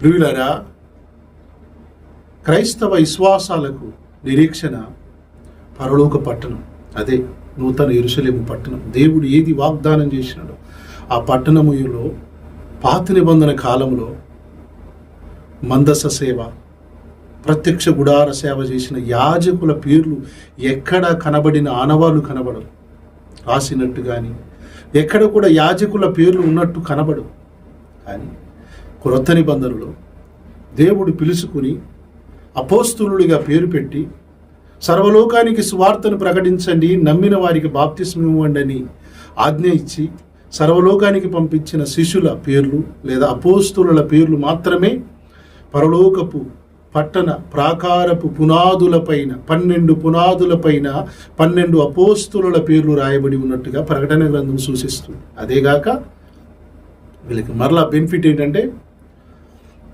ప్రియులరా క్రైస్తవ విశ్వాసాలకు నిరీక్షణ పరలోక పట్టణం. అదే నూతన ఎరుసలేము పట్టణం. దేవుడు ఏది వాగ్దానం చేసినాడో ఆ పట్టణములో పాత నిబంధన కాలంలో మందస సేవ ప్రత్యక్ష గుడార సేవ చేసిన యాజకుల పేర్లు ఎక్కడ కనబడిన ఆనవాళ్ళు కనబడవు రాసినట్టు కానీ ఎక్కడ కూడా యాజకుల పేర్లు ఉన్నట్టు కనబడవు. కానీ క్రొత్త నిబంధనలో దేవుడు పిలుచుకుని అపోస్తులుడిగా పేరు పెట్టి సర్వలోకానికి సువార్తను ప్రకటించండి నమ్మిన వారికి బాప్తిస్మం ఇవ్వండి అని ఆజ్ఞ ఇచ్చి సర్వలోకానికి పంపించిన శిష్యుల పేర్లు లేదా అపోస్తుల పేర్లు మాత్రమే పరలోకపు పట్టణ ప్రాకారపు పునాదులపైన పన్నెండు పునాదులపైన పన్నెండు అపోస్తుల పేర్లు రాయబడి ఉన్నట్టుగా ప్రకటన గ్రంథం సూచిస్తుంది. అదేగాక వీళ్ళకి మరలా బెనిఫిట్ ఏంటంటే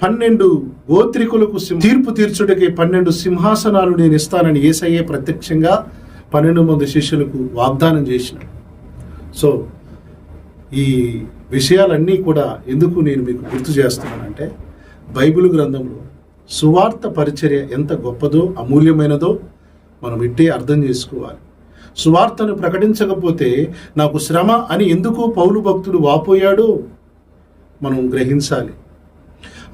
పన్నెండు గోత్రికులకు తీర్పు తీర్చుటకి పన్నెండు సింహాసనాలు నేను ఇస్తానని ఏసయ్యే ప్రత్యక్షంగా పన్నెండు మంది శిష్యులకు వాగ్దానం చేసిన సో ఈ విషయాలన్నీ కూడా ఎందుకు నేను మీకు గుర్తు చేస్తున్నానంటే బైబిల్ గ్రంథంలో సువార్త పరిచర్య ఎంత గొప్పదో అమూల్యమైనదో మనం ఇట్టే అర్థం చేసుకోవాలి. సువార్తను ప్రకటించకపోతే నాకు శ్రమ అని ఎందుకు పౌలు భక్తుడు వాపోయాడో? మనం గ్రహించాలి.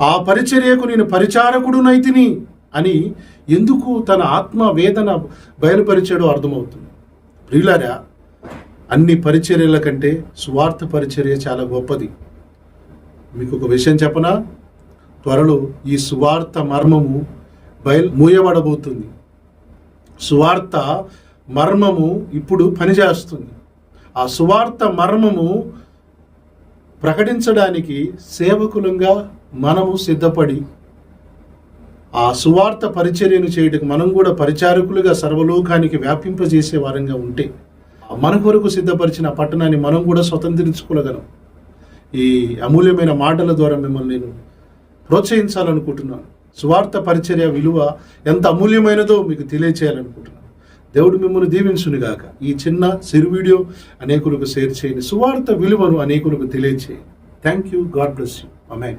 ఆ పరిచర్యకు నేను పరిచారకుడునైతిని అని ఎందుకు తన ఆత్మ వేదన బయలుపరిచాడో అర్థమవుతుంది. ప్రియులారా అన్ని పరిచర్యల కంటే స్వార్థ పరిచర్య చాలా గొప్పది. మీకు ఒక విషయం చెప్పనా? త్వరలో ఈ సువార్త మర్మము బయలు మూయబడబోతుంది. సువార్త మర్మము ఇప్పుడు పనిచేస్తుంది. ఆ సువార్త మర్మము ప్రకటించడానికి సేవకులంగా మనము సిద్ధపడి ఆ సువార్త పరిచర్యను చేయటకు మనం కూడా పరిచారకులుగా సర్వలోకానికి వ్యాపింపజేసే వారంగా ఉంటే మన కొరకు సిద్ధపరిచిన పట్టణాన్ని మనం కూడా స్వతంత్రించుకోగలం. ఈ అమూల్యమైన మాటల ద్వారా మిమ్మల్ని నేను ప్రోత్సహించాలనుకుంటున్నాను. సువార్త పరిచర్య విలువ ఎంత అమూల్యమైనదో మీకు తెలియచేయాలనుకుంటున్నాను. దేవుడు మిమ్మల్ని దీవించునుగాక. ఈ చిన్న సిరు వీడియో అనేకులకు షేర్ చేయండి. సువార్త విలువను అనేకులకు తెలియచేయండి. Thank you God bless you amen